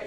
ಬಾಗೇವಾಡಿಯೋಳು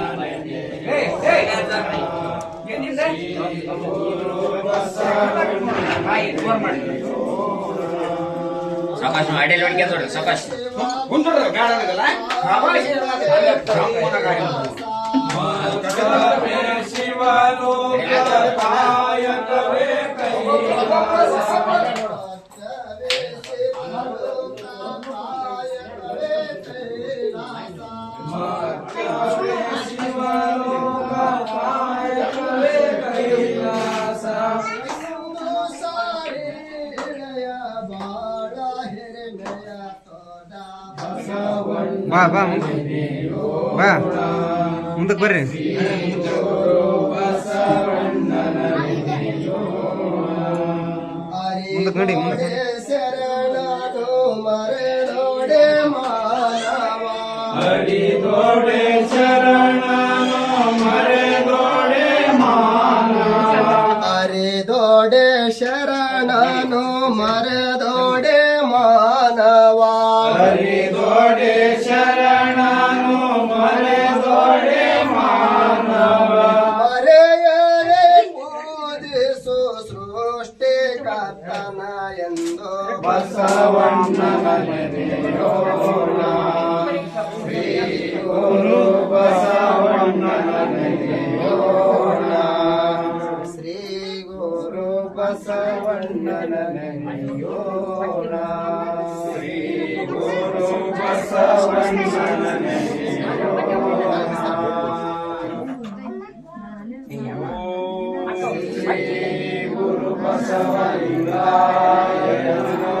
ಕಲ್ಯಾಣದೊಳು ಅಡಿಯಲ್ಲಿ ಬಾಗೇವಾಡಿಯೋಳು ನೋಡಿ ಕಲ್ಯಾಣದೊಳು ನೆಲೆಸಿ ಸಕಲ ಸಂಗಮಗಳು ಬಯಲಾದ ಬಾ ಬಾ ಬಾ. ಮುಂದಕ್ಕೆ ಬರ್ರಿ. ಮುಂದಕ್ಕೆ ನೋಡಿ, ಮುಂದಕ್ಕೆ ಶರಣನು ಮರೆದೋಡೆ ಮಾನವ. ಹರಿದೋಡೆ ಶರಣನು ಮರೆದೋಡೆ ಮಾನವ. ಮರೆಯರೆ ಪೂಜಿಸು ಸೃಷ್ಟಿ ಕರ್ತನ ಎಂದು. ಶ್ರೀ जननयो श्री गुरु बसवन जननयो श्री गुरु बसवलिंगाय नमः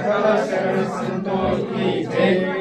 sacala sacala santo ti te